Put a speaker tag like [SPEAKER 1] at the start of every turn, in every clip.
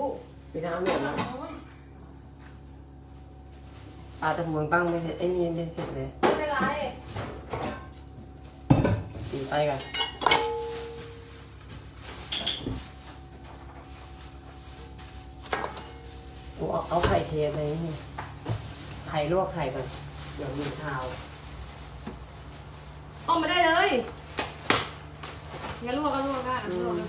[SPEAKER 1] ลูก
[SPEAKER 2] พี่น้ำเหลืองนะปลาตะพวงปั้งไม่เสร็จไอ้นี่ไม่เสร็จเลย
[SPEAKER 1] ไม่เป็นไร
[SPEAKER 2] ตีไปกันกูเอาเอาไข่เทไปนี่ไข่ลวกไข่ก่อนเดี๋ยวมีข้าว
[SPEAKER 1] ออกมาได้เลยงั้นลวกก็ลวกได้
[SPEAKER 2] อื
[SPEAKER 1] ลวก
[SPEAKER 2] ม
[SPEAKER 1] นะ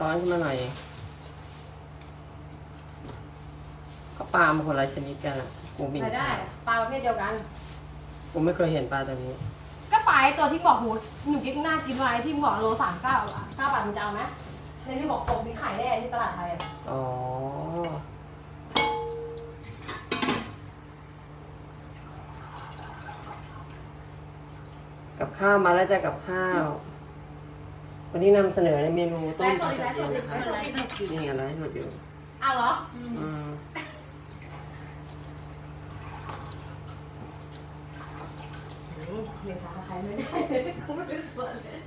[SPEAKER 2] ช้อนขึ้นมาหน่อยก็ปลามาคนละชนิดกันอะกูไมี
[SPEAKER 1] ได้ ปลาประเภทเดียวกัน
[SPEAKER 2] กูไม่เคยเห็นปลาตัวนี้
[SPEAKER 1] ก็ปลาไอ้ตัวที่บอกหูหนูกิ๊กน่ากินไว้ที่บอกโลสามเก้าเก้าบาทมันจะเอาไหมในที่บอกตรงมีขายแน่ที่ตลาดไทยอะ
[SPEAKER 2] อ๋อ กับข้าวมาแล้วจ้ะกับข้าว วันนี้นำเสนอในเมนูต้
[SPEAKER 1] ไล
[SPEAKER 2] ม
[SPEAKER 1] ฟ์ส
[SPEAKER 2] ป
[SPEAKER 1] ด
[SPEAKER 2] ลา
[SPEAKER 1] ดิไล
[SPEAKER 2] ตะ
[SPEAKER 1] ฟ์ส
[SPEAKER 2] เพีย
[SPEAKER 1] ด
[SPEAKER 2] น
[SPEAKER 1] ดิ
[SPEAKER 2] นะครับ
[SPEAKER 1] ไลฟ์สดดิ
[SPEAKER 2] นี่อะไรสดอยู่
[SPEAKER 1] อ้าวเหรอ
[SPEAKER 2] อืม
[SPEAKER 1] อืมเดี๋ยวขาใครไม่ได้กูไม่เป็นส่วนเลย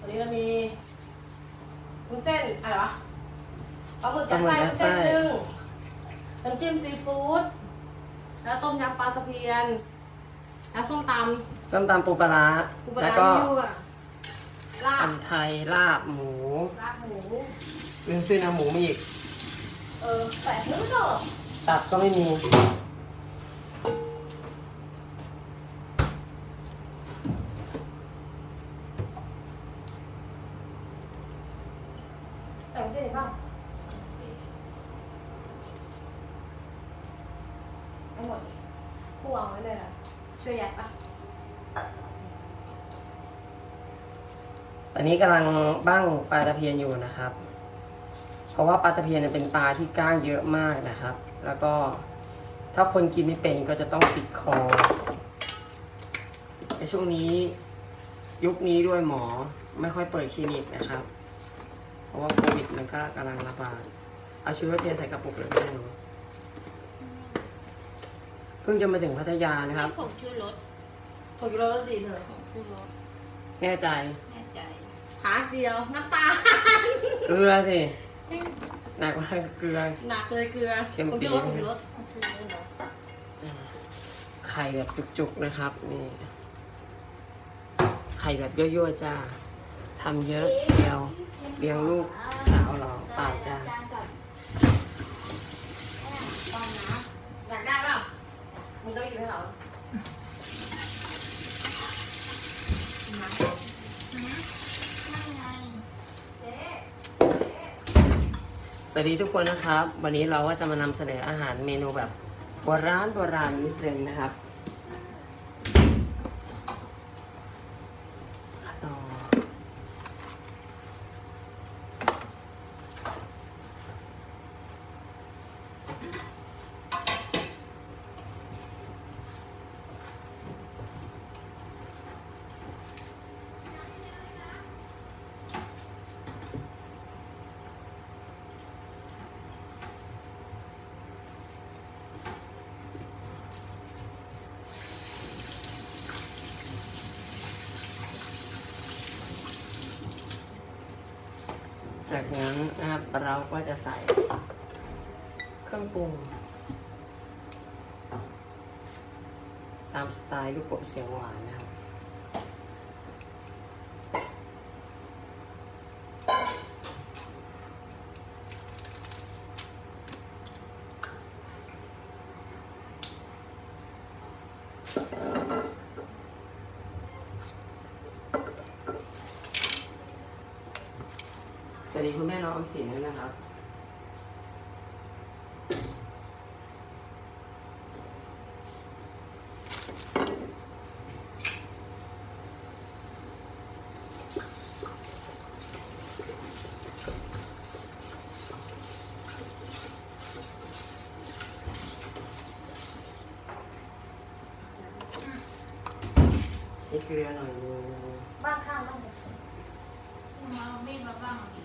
[SPEAKER 1] วันนี้เรามีวุ้นเส้นอะไรวะปลาหมึกยัดไส้วุ้นเส้นหนึ่งน้ำจิ้มซีฟู้ดแล้วต้มยำปลาสะเพียน แล้วส้มตำ
[SPEAKER 2] ส้มตำปูปลาร้า
[SPEAKER 1] ปูปลา
[SPEAKER 2] แล้ว
[SPEAKER 1] ร้า
[SPEAKER 2] ก็
[SPEAKER 1] ยั่วลาบ
[SPEAKER 2] ตำไทยลาบหมู
[SPEAKER 1] ลาบหมู
[SPEAKER 2] ลืมซื้อน้ำหมูมาอีก
[SPEAKER 1] เออแต่นึกไม่ออก
[SPEAKER 2] ตับก็ไม่มี
[SPEAKER 1] แต่ไม่ใช่เปล่าไม่หมดผู้วางไว้เลยอะ ช่วยยัดปะ
[SPEAKER 2] ต อนนี้กำลังบ้างปลาตะเพียนอยู่นะครับ เพราะว่าปลาตะเพียนเนี่ยเป็นปลาที่ก้างเยอะมากนะครับ แล้วก็ถ้าคนกินไม่เป็นก็จะต้องติดคอในช่วงนี้ยุคนี้ด้วยหมอไม่ค่อยเปิดคลินิกนะครับ เพราะว่าโควิดมันก็กำลังระบาดเอาชีวเทใส่กระปุกเลยไม่ได้หนูเพิ่งจะมาถึงพัทยานะครับ
[SPEAKER 3] ผงชูรส
[SPEAKER 1] หกกิโลแล้วดีเถอะ
[SPEAKER 3] ผงชูรส
[SPEAKER 2] แน่ใจ
[SPEAKER 3] แน่ใจ
[SPEAKER 1] หาเดียวน้ำตาล
[SPEAKER 2] เกลือสิหนักกว่าเกลือ
[SPEAKER 1] หนักเลยเกลือ
[SPEAKER 2] เค็ม
[SPEAKER 1] ผง
[SPEAKER 2] ปี๊
[SPEAKER 1] กิ
[SPEAKER 2] ด
[SPEAKER 1] โลผงกิโล
[SPEAKER 3] ผงชูรสเหรอ
[SPEAKER 2] ไข่แบบจุกๆนะครับ นี่ ไข่แบบยั่วๆจ้าทำเยอะเชียวเลี้ยงลูกสาวเหรอเปล่าจ้า
[SPEAKER 3] จานกับตอนน้
[SPEAKER 1] อยากได้เปล่ามึงต้องหยิบให้เขาำ
[SPEAKER 3] นั่นไง
[SPEAKER 1] เจ๊
[SPEAKER 2] ส วัสดีทุกคนนะครับ วันนี้เราก็จะมานำเสนออาหารเมนูแบบโบราณโบราณนิดนึงนะครับ จากนั้นนะครับเราก็จะใส่เครื่องปรุง ตามสไตล์ลูกโกะเสียงหวานนะครับ สวัสดีคุณแม่น้องออมสินด้วยนะครับนี่เกลือหน่อยนึง
[SPEAKER 1] บ้านข้างบ้าน
[SPEAKER 3] มาเอามีดมาบ้างดิ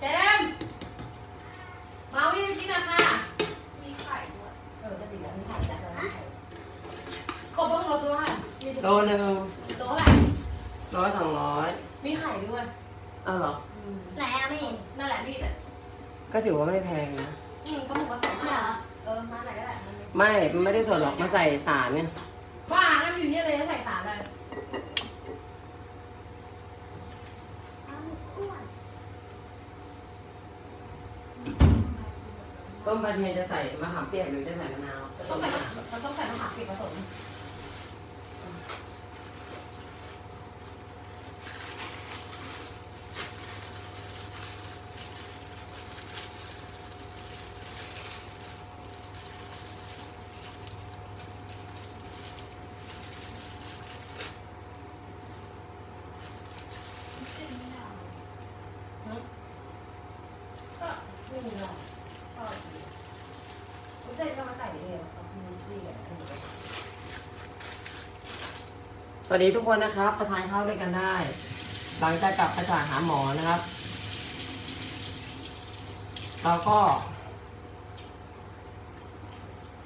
[SPEAKER 1] เจมส์มาวิ่งกินนะค่ะ
[SPEAKER 3] มีไข่ด้วย
[SPEAKER 1] เออจะดีแล้วไม่ถ่ายแล้วกบต้องรถด้วยมี
[SPEAKER 2] โลนึง
[SPEAKER 1] ตัว
[SPEAKER 2] ร้อยสองร้อย
[SPEAKER 1] มีไข่ด้วย
[SPEAKER 2] อ้าวเหรอ
[SPEAKER 3] ไหนอะไม่เห็น
[SPEAKER 1] นั่นแหละพี่เนี่ย
[SPEAKER 2] ก็ถือว่าไม่แพงนะ
[SPEAKER 1] อืมก็หมูผสม
[SPEAKER 3] เหรอ
[SPEAKER 1] เออมาไหนก็ได้มัน
[SPEAKER 2] ไม่ มันไม่ได้สดหรอกมาใส่สารเนี่ย
[SPEAKER 1] ว่างั้นอยู่เนี่ยเลยใส่สารเลย
[SPEAKER 3] อ้าวอ้วน
[SPEAKER 2] ต้มปลาเทียนจะใส่มะขามเปียกหรือจะใส่มะนาว
[SPEAKER 1] ต้องใส่มันต้องใส่มะขามเปียกผสม ก็ไม่มีหรอกชอบดีคุณเส้นก็มาใส่เองครับมีซี่กับอันนี้
[SPEAKER 2] สวัสดีทุกคนนะครับประทานข้าวด้วยกันได้ หลังจากกลับมาจากหาหมอนะครับ เราก็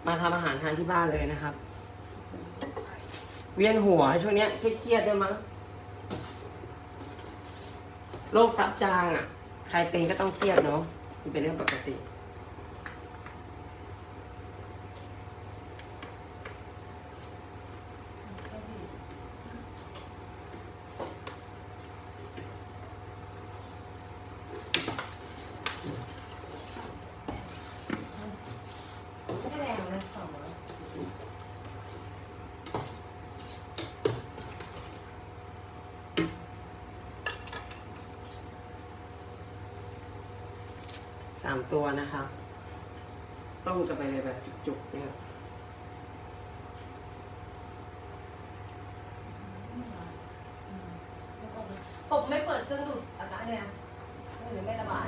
[SPEAKER 2] มาทำอาหารทานที่บ้านเลยนะครับ เวียนหัวช่วงนี้เครียดๆด้วยมั้งโรคซับจางอะ ใครเป็นก็ต้องเครียดเนาะมันเป็นเรื่องปกติ
[SPEAKER 1] ไม่แรงนะสองร้อย
[SPEAKER 2] สามตัวนะคะ ต้องจะไปเลยแบบจุกๆเนี่ย
[SPEAKER 1] กบไม่เปิดเครื่องดูดอากาศเนี่ยหรือไม่ระบาย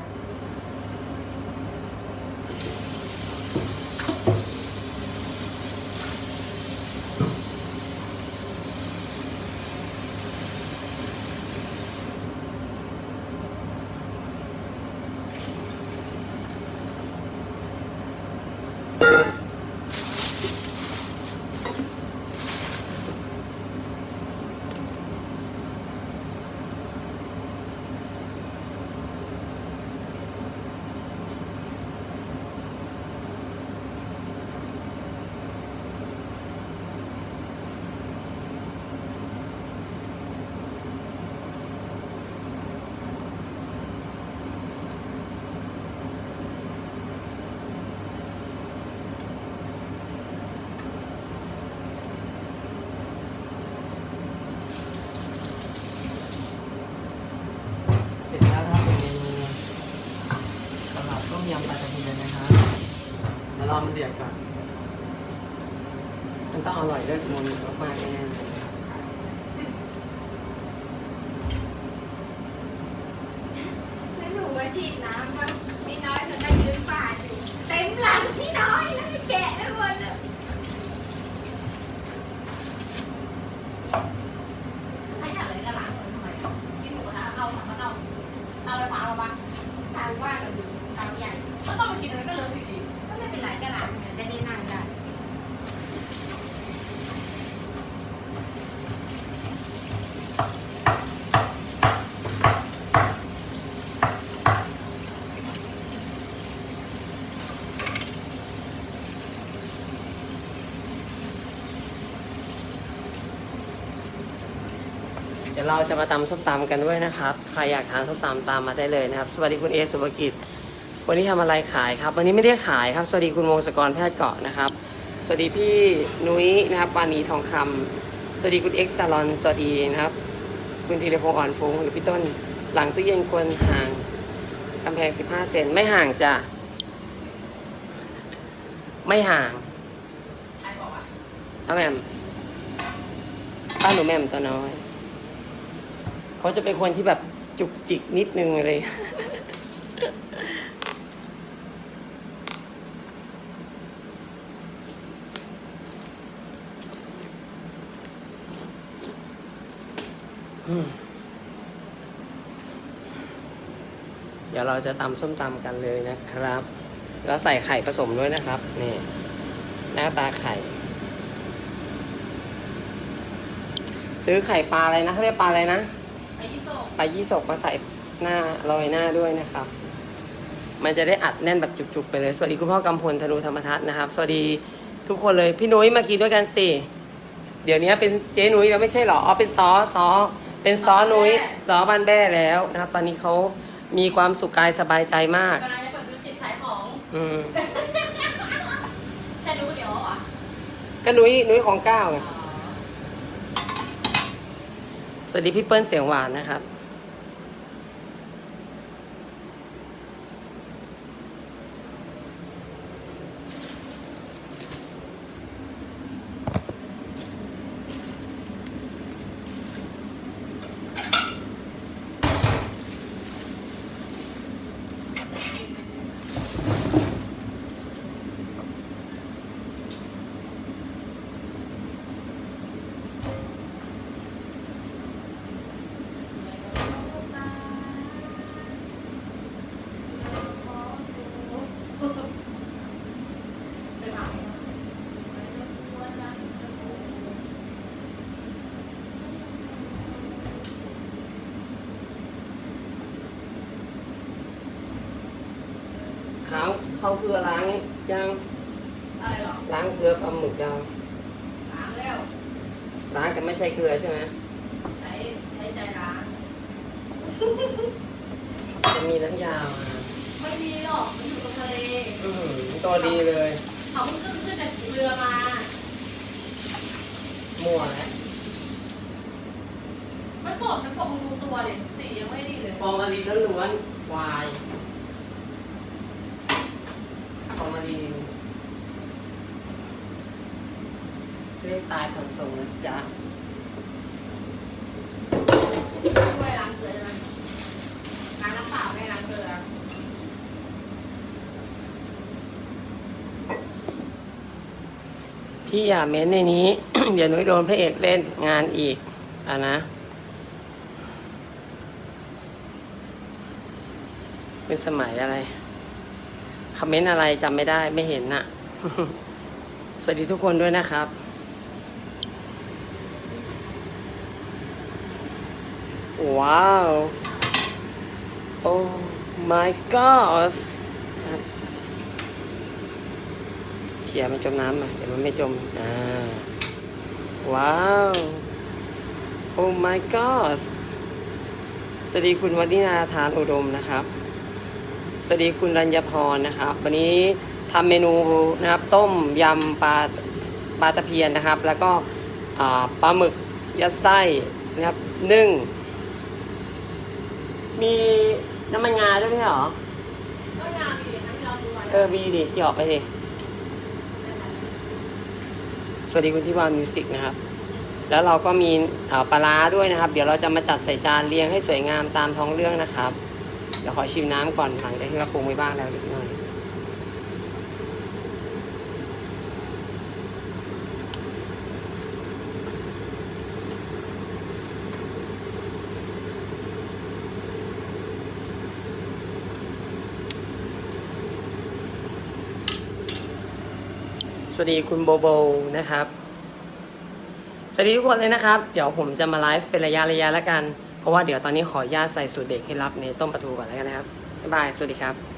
[SPEAKER 2] เสร็จแล้วครับเป็นเมนูสำหรับต้มยำปลาตะเพียนนะครับเดี๋ยวรอมันเดือดก่อน มันต้องอร่อยด้วยมันมากแน่ๆเลย
[SPEAKER 3] แล้วหนูก็ฉีดน้ำมาพี่น้อยเธอก็ยืนป่าดอยู่เต็มหลังพี่น้อยแล้วก็แกะไปหมดเลย
[SPEAKER 1] ถ้าอยากเลยก็ล้างมือทำไมกินหมูกระทะเอาสามารถเอาเอาไปฟ้าเราปะ
[SPEAKER 3] ทางว่างกับดีทางใหญ่
[SPEAKER 1] ก็ต้องไปกินอะไรก็เลอะอยู่ดี
[SPEAKER 3] ก็ไม่เป็นไรก็ล้างเนี่ยจะได้นั่งได้
[SPEAKER 2] เดี๋ยวเรา จะมาตำส้มตำกันด้วยนะครับ ใครอยากทานส้มตำตามมาได้เลยนะครับ สวัสดีคุณเอสุภกิจ วันนี้ทำอะไรขายครับ วันนี้ไม่ได้ขายครับ สวัสดีคุณวงศกรแพทย์เกาะนะครับ สวัสดีพี่นุ้ยนะครับปานีทองคำสวัสดีคุณเอ็กซ์ซาลอน สวัสดีนะครับ คุณธีรพงศ์อ่อนฟงหรือพี่ต้น หลังตู้เย็นควรห่างกำแพง 15 เซนไม่ห่างจ้ะ ไม่ห่าง
[SPEAKER 1] ใครบอกว่า
[SPEAKER 2] ป้าแหม่มป้าหนูแหม่มตัวน้อย เขาจะเป็นคนที่แบบจุกจิกนิดนึงเลย เดี๋ยวเราจะตำส้มตำกันเลยนะครับ แล้วใส่ไข่ผสมด้วยนะครับ นี่ หน้าตาไข่ ซื้อไข่ปลาอะไรนะเขาเรียกปลาอะไรนะ
[SPEAKER 3] ปยี่โซ
[SPEAKER 2] ปลายี่สกมาใส่หน้าโรยหน้าด้วยนะครับ มันจะได้อัดแน่นแบบจุกๆไปเลย สวัสดีคุณพ่อกำพลธนูธรรมทัศน์นะครับ สวัสดีทุกคนเลย พี่นุ้ยมากินด้วยกันสิ เดี๋ยวนี้เป็นเจ๊นุ้ยแล้วไม่ใช่เหรอ อ๋อ เป็นซอซอเป็นซอนุ้ยซอบ้านแบ้แล้วนะครับ ตอนนี้เขามีความสุขกายสบายใจมาก
[SPEAKER 1] กำลังจะเปิดธุรกิจขายของ
[SPEAKER 2] อืม
[SPEAKER 1] แค่รู้เดี๋ยวเหรอ
[SPEAKER 2] ก็นุ้ยนุ้ยของก้าวไง สวัสดีพี่เปิ้ลเสียงหวานนะครับ ขาวเขาเกลือล้างยัง
[SPEAKER 1] อะไรหรอ
[SPEAKER 2] ล้างเกลือปลาหมึกยัง
[SPEAKER 1] ล้างแล้ว
[SPEAKER 2] ล้างแต่ไม่ใช่เกลือใช่ไหม
[SPEAKER 1] ใช้ใช้ใจล้าง
[SPEAKER 2] จะมีน้ำยามา
[SPEAKER 1] ไม่มีหรอกมันอยู่ตรงทะเล
[SPEAKER 2] อื้อหือตัวดีเลย
[SPEAKER 1] เขาเพิ่งขึ้นจากเรือมา
[SPEAKER 2] มั่วแล้ว
[SPEAKER 1] ไม่สดมันกบมึงดูตัวเลยสียังไม่ดีเลย
[SPEAKER 2] ฟองมารีล้วนๆควายฟองมารี เรียกตายผ่อนส่งนะจ๊ะ
[SPEAKER 1] ช่วยล้างเกลือใช่ไหมล้างน้ำเปล่าไม่ล้างเกลือ
[SPEAKER 2] พี่อย่าเม้นในนี้ เดี๋ยวหนุ้ยโดนพระเอกเล่นงานอีกอะนะเป็นสมัยอะไรคอมเมนต์อะไรจำไม่ได้ไม่เห็นน่ะ สวัสดีทุกคนด้วยนะครับ ว้าว โอ้ my god เขี่ยมันจมน้ำมาเดี๋ยวมันไม่จม อ่า ว้าว โอ้ my god สวัสดีคุณวัฒนาทานอุดมนะครับ สวัสดีคุณรัญญพรนะครับ วันนี้ทำเมนูนะครับ ต้มยำปลาปลาตะเพียนนะครับ แล้วก็ปลาหมึกยัดไส้นะครับนึ่ง มีน้ำมันงาด้วยไหมเหรอ
[SPEAKER 1] ก็งามดีนะที่เราดูไว้
[SPEAKER 2] เออมีดิหยอกไปสิสวัสดีคุณที่วานมิวสิกนะครับ แล้วเราก็มีเอ่อปลาร้าด้วยนะครับ เดี๋ยวเราจะมาจัดใส่จานเรียงให้สวยงามตามท้องเรื่องนะครับ เดี๋ยวขอชิมน้ำก่อนหลังจากที่เราปรุงไว้บ้างแล้วนิดหน่อย สวัสดีคุณโบโบนะครับ สวัสดีทุกคนเลยนะครับ เดี๋ยวผมจะมาไลฟ์เป็นระยะระยะแล้วกัน เพราะว่าเดี๋ยวตอนนี้ขอญาตใส่สูตรเด็กให้รับในต้มปลาทูก่อนแล้วกันนะครับ บ๊ายบาย สวัสดีครับ